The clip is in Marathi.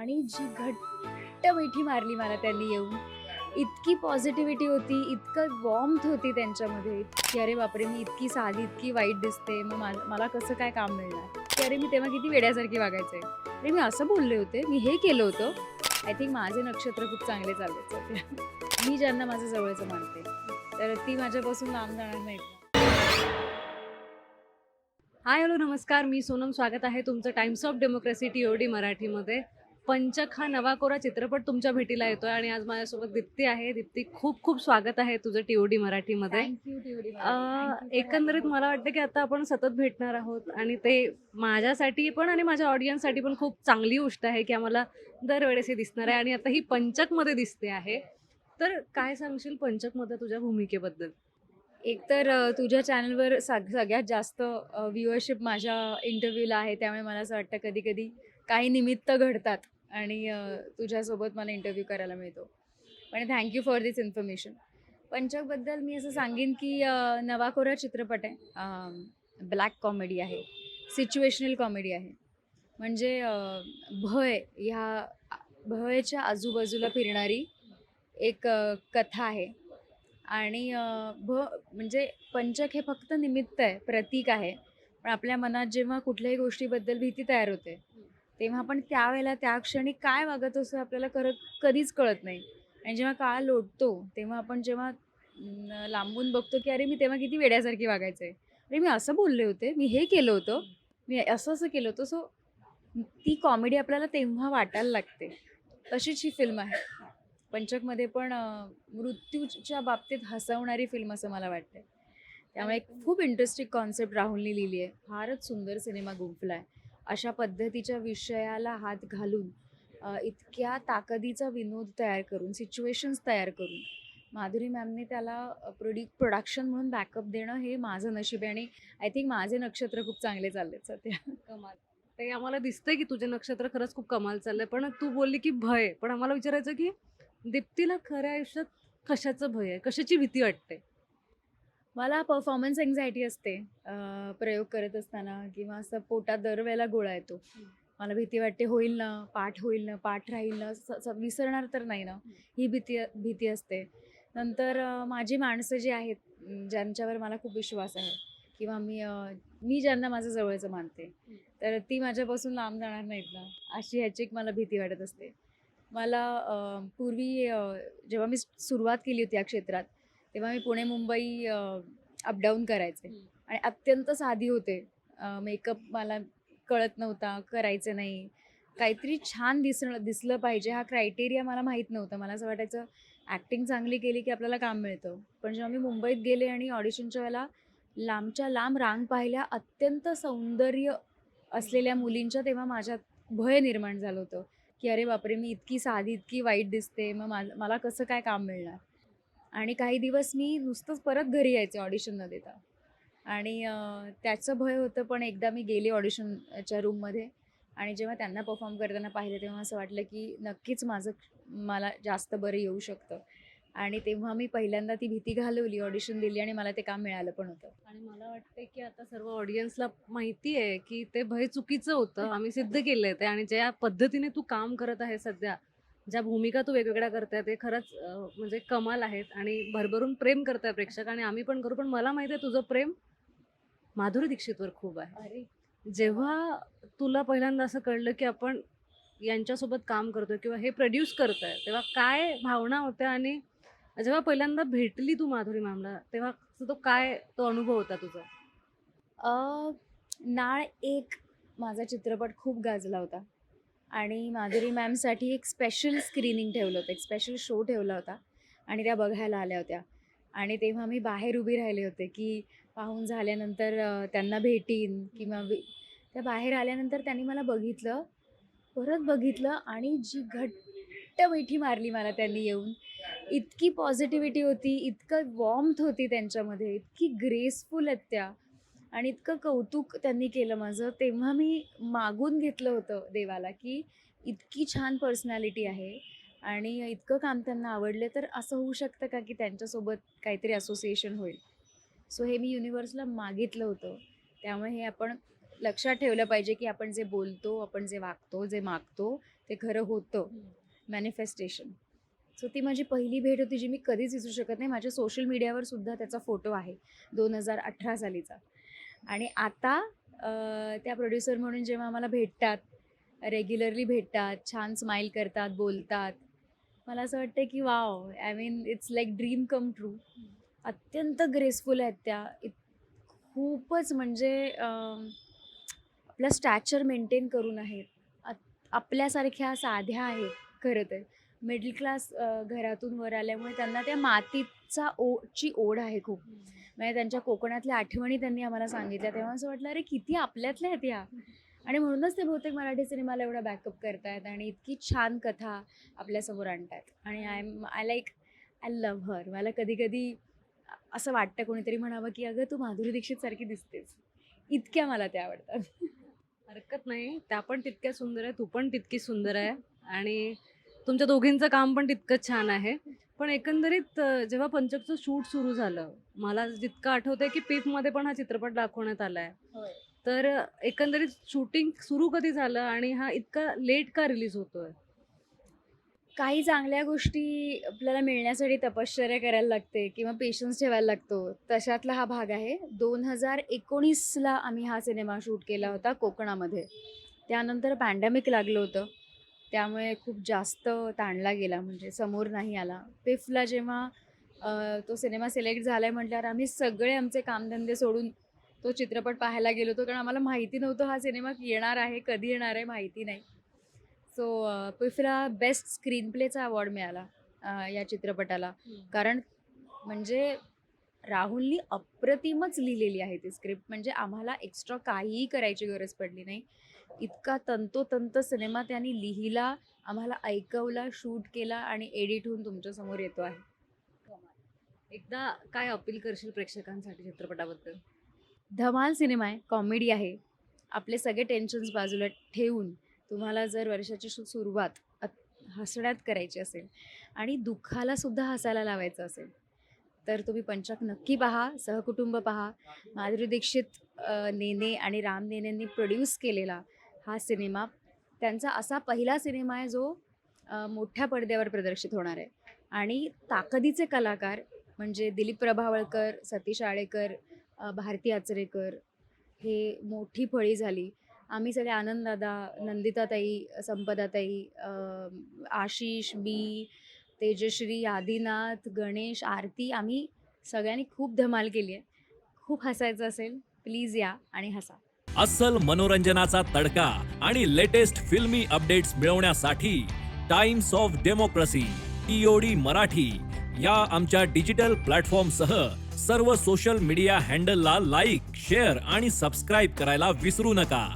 आणि जी घट्ट मिठी मारली मला त्यांनी येऊन इतकी पॉझिटिव्हिटी होती इतकं वॉर्मथ होती त्यांच्यामध्ये की अरे बापरे मी इतकी साधी इतकी वाईट दिसते मग मा- मला कसं काय काम मिळणार? की अरे मी तेव्हा किती वेड्यासारखी वागायचे? अरे मी असं बोलले होते मी हे केलं होतं. आय थिंक माझे नक्षत्र खूप चांगले चालले मी ज्यांना माझं जवळचं मानते. तर ती माझ्यापासून लांब जाणार नाही हाय हॅलो नमस्कार. मी सोनम. स्वागत आहे तुमचं Times of Democracy T O D मराठीमध्ये. पंचक हा नवा कोरा चित्रपट तुमच्या भेटीला येतोय आणि आज माझ्यासोबत दीप्ती आहे. दीप्ती खूप खूप स्वागत आहे तुझं टी ओ डी मराठीमध्ये. एकंदरीत मला वाटतं की आता आपण सतत भेटणार आहोत आणि ते माझ्यासाठी पण आणि माझ्या ऑडियन्ससाठी पण खूप चांगली गोष्ट आहे की आम्हाला दरवेळेस हे दिसणार आहे आणि आता ही पंचकमध्ये दिसते आहे. तर काय सांगशील पंचकमध्ये तुझ्या भूमिकेबद्दल? एकतर अ, तुझ्या चॅनलवर सग सगळ्यात जास्त व्ह्युअरशिप माझ्या इंटरव्ह्यूला आहे. त्यामुळे मला असं वाटतं कधी कधी काही निमित्त घडतात. आणि तुझ्यासोबत मला इंटरव्ह्यू करायला मिळतो. पण thank you for this information पंचकबद्दल मी असं सांगेन की नवाकोरा चित्रपट आहे. ब्लॅक कॉमेडी आहे. सिच्युएशनल कॉमेडी आहे. म्हणजे भय ह्या भयच्या आजूबाजूला फिरणारी एक कथा आहे. आणि भ म्हणजे पंचक हे फक्त निमित्त आहे प्रतीक आहे. पण आपल्या मनात जेव्हा कुठल्याही गोष्टीबद्दल भीती तयार होते तेव्हा आपण त्यावेळेला त्या क्षणी काय वागत असतो आपल्याला खरं कधीच कळत नाही. आणि जेव्हा काळ लोटतो तेव्हा आपण जेव्हा लांबून बघतो की अरे मी तेव्हा किती वेड्यासारखी वागायचं. आहे अरे मी असं बोलले होते मी हे केलं होतं मी असं असं केलं होतं. सो ती कॉमेडी आपल्याला तेव्हा वाटायला लागते. तशीच ही फिल्म आहे. पंचकमध्ये पण मृत्यूच्या बाबतीत हसवणारी फिल्म असं मला वाटते त्यामुळे एक खूप इंटरेस्टिंग कॉन्सेप्ट राहुलने लिहिली आहे. फारच सुंदर सिनेमा गुंफला आहे अशा पद्धतीच्या विषयाला हात घालून इतक्या ताकदीचा विनोद तयार करून सिच्युएशन्स तयार करून माधुरी मॅमने त्याला प्रोड्यू प्रोडक्शन म्हणून बॅकअप देणं हे माझं नशीब आहे आणि आय थिंक माझे नक्षत्र खूप चांगले चालले सध्या. कमाल. ते आम्हाला दिसतंय की तुझे नक्षत्र खरंच खूप कमाल चाललंय पण तू बोलली की भय पण आम्हाला विचारायचं की दीप्तीला खऱ्या आयुष्यात कशाचं भय आहे? कशाची भीती वाटते? मला परफॉर्मन्स एन्झायटी असते. अं, प्रयोग करत असताना किंवा असं पोटात दरवेळेला गोळा येतो. मला भीती वाटते होईल ना? पाठ होईल ना? पाठ राहील ना? स- स- विसरणार तर नाही ना? ही भीती भीती असते. नंतर अं, माझी माणसं जी आहेत अं, ज्यांच्यावर मला खूप विश्वास आहे किंवा मी अं, मी ज्यांना माझं जवळचं मानते तर ती माझ्यापासून लांब जाणार नाहीत ना? अशी ह्याची एक मला भीती वाटत असते. मला अं, पूर्वी अं, जेव्हा मी सुरुवात केली होती या क्षेत्रात तेव्हा मी पुणे मुंबई अपडाऊन करायचे. आणि अत्यंत साधी होते. मेकअप मला कळत नव्हता करायचं नाही. काहीतरी छान दिसणं दिसलं पाहिजे. हा क्रायटेरिया मला माहीत नव्हता. मला असं वाटायचं ॲक्टिंग चांगली केली की आपल्याला काम मिळतं. पण जेव्हा मी मुंबईत गेले आणि ऑडिशनच्या वेळेला लांबच्या लांब रांग पाहिल्या अत्यंत सौंदर्य असलेल्या मुलींच्या तेव्हा माझ्यात भय निर्माण झालं होतं. की अरे बापरे मी इतकी साधी इतकी वाईट दिसते. मग मा मला कसं काय काम मिळणार? आणि काही दिवस मी नुसतंच परत घरी यायचे ऑडिशन न देता. आणि त्याचं भय होतं पण एकदा मी गेले ऑडिशनच्या रूममध्ये आणि जेव्हा त्यांना परफॉर्म करताना पाहिलं तेव्हा असं वाटलं की नक्कीच माझं मला जास्त बरं येऊ शकतं. आणि तेव्हा मी पहिल्यांदा ती भीती घालवली ऑडिशन दिली आणि मला ते काम मिळालं पण होतं. आणि मला वाटते की आता सर्व ऑडियन्सला माहिती आहे की ते भय चुकीचं होतं. आम्ही सिद्ध केलंय ते आणि ज्या पद्धतीने तू काम करत आहे सध्या ज्या भूमिका तू वेगवेगळ्या करताय ते खरंच म्हणजे कमाल आहेत आणि भरभरून प्रेम करताय प्रेक्षक आणि आम्ही पण करू. पण मला माहिती आहे तुझं प्रेम माधुरी दीक्षितवर खूप आहे. अरे जेव्हा तुला पहिल्यांदा असं कळलं की आपण यांच्यासोबत काम करतोय किंवा हे प्रोड्यूस करतोय तेव्हा काय भावना होत्या आणि जेव्हा पहिल्यांदा भेटली तू माधुरी मॅमला तेव्हा तो काय तो अनुभव होता तुझा? नाळ एक माझा चित्रपट खूप गाजला होता. आणि माधुरी मॅमसाठी एक स्पेशल स्क्रीनिंग ठेवलं होतं एक स्पेशल शो ठेवला होता आणि त्या बघायला आल्या होत्या. आणि तेव्हा मी बाहेर उभी राहिले होते की पाहून झाल्यानंतर त्यांना भेटीन किंवा त्या बाहेर आल्यानंतर त्यांनी मला बघितलं परत बघितलं आणि जी घट्ट मिठी मारली मला त्यांनी येऊन इतकी पॉझिटिव्हिटी होती इतकं वॉर्मथ होती त्यांच्यामध्ये इतकी ग्रेसफुल आहेत त्या. आणि इतकं कौतुक त्यांनी केलं माझं तेव्हा मी मागून घेतलं होतं देवाला की इतकी छान पर्सनॅलिटी आहे आणि इतकं काम त्यांना आवडलं तर असं होऊ शकतं का की त्यांच्यासोबत काहीतरी असोसिएशन होईल? सो हे मी युनिव्हर्सला मागितलं होतं. त्यामुळे हे आपण लक्षात ठेवलं पाहिजे की आपण जे बोलतो आपण जे वागतो जे मागतो ते खरं होतं. मॅनिफेस्टेशन सो ती माझी पहिली भेट होती जी मी कधीच विसरू शकत नाही. माझ्या सोशल मीडियावर सुद्धा त्याचा फोटो आहे. दोन हजार अठरा सालीचा. आणि आता त्या प्रोड्युसर म्हणून जेव्हा आम्हाला भेटतात रेग्युलरली भेटतात छान स्माईल करतात बोलतात मला असं वाटतं की wow I mean it's like dream come true अत्यंत ग्रेसफुल आहेत त्या. इत खूपच म्हणजे आपलं स्टॅचर मेंटेन करून आहेत. आपल्यासारख्या साध्या आहेत खरं तर. मिडल क्लास घरातून वर आल्यामुळे त्यांना त्या मातीचा ओ ची ओढ आहे खूप. म्हणजे त्यांच्या कोकणातल्या आठवणी त्यांनी आम्हाला सांगितल्या. तेव्हा असं वाटलं अरे किती आपल्यातल्या आहेत या. आणि म्हणूनच ते बहुतेक मराठी सिनेमाला एवढा बॅकअप करतायत आणि इतकी छान कथा आपल्यासमोर आणतात आणि I am I like I love her मला कधी कधी असं वाटतं कोणीतरी म्हणावं की अगं तू माधुरी दीक्षित सारखी दिसतेस. इतक्या मला त्या आवडतात. हरकत नाही. त्या पण तितक्या सुंदर आहे तू पण तितकी सुंदर आहे. आणि तुमच्या दोघींचं काम पण तितकंच छान आहे. पण एकंदरीत जेव्हा पंचकचं शूट सुरू झालं मला जितकं आठवतंय की पीफमध्ये पण हा चित्रपट दाखवण्यात आला आहे तर एकंदरीत शूटिंग सुरू कधी झालं आणि हा इतका लेट का रिलीज होतोय? काही चांगल्या गोष्टी आपल्याला मिळण्यासाठी तपश्चर्या करायला लागते किंवा पेशन्स ठेवायला लागतो. तशातला हा भाग आहे. दोन हजार एकोणीसला आम्ही हा सिनेमा शूट केला होता कोकणामध्ये. त्यानंतर पॅन्डेमिक लागलं होतं. त्यामुळे खूप जास्त ताणला गेला म्हणजे समोर नाही आला. पिफला जेव्हा तो सिनेमा सिलेक्ट झाला आहे म्हटल्यावर आम्ही सगळे आमचे कामधंदे सोडून तो चित्रपट पाहायला गेलो होतो. कारण आम्हाला माहिती नव्हतं हा सिनेमा येणार आहे कधी येणार आहे माहिती नाही. सो पिफला बेस्ट स्क्रीन प्लेचा अवॉर्ड मिळाला या चित्रपटाला. कारण म्हणजे राहुलनी अप्रतिमच लिहिलेली आहे ती स्क्रिप्ट म्हणजे आम्हाला एक्स्ट्रा काहीही करायची गरज पडली नाही. इतका तंतोतंत सिनेमा त्यांनी लिहिला आम्हाला ऐकवला शूट केला आणि एडिट होऊन तुमच्यासमोर येतो आहे. एकदा काय अपील करशील प्रेक्षकांसाठी चित्रपटाबद्दल? धमाल सिनेमा आहे कॉमेडी आहे. आपले सगळे टेन्शन्स बाजूला ठेवून तुम्हाला जर वर्षाची सु- सुरुवात हसण्यात करायची असेल आणि दुःखाला सुद्धा हसायला लावायचं असेल तर तुम्ही पंचक नक्की पहा सहकुटुंब पहा. माधुरी दीक्षित नेने आणि राम नेनेंनी प्रोड्यूस केलेला हा सिनेमा. त्यांचा असा पहिला सिनेमा आहे जो मोठ्या पडद्यावर प्रदर्शित होणार आहे. आणि ताकदीचे कलाकार म्हणजे दिलीप प्रभावळकर सतीश आळेकर भारती आचरेकर हे मोठी फळी झाली. आम्ही सगळे आनंददादा नंदिताताई संपदाताई आशिष बी तेजश्री आदिनाथ गणेश आरती आम्ही सगळ्यांनी खूप धमाल केली आहे. खूप हसायचं असेल प्लीज या आणि हसा. अस्सल मनोरंजनाचा तडका आणि लेटेस्ट फिल्मी अपडेट्स मिळवण्यासाठी Times of Democracy TOD Marathi या आमच्या डिजिटल प्लॅटफॉर्मसह सर्व सोशल मीडिया हँडलला लाईक शेअर आणि सबस्क्राईब करायला विसरू नका.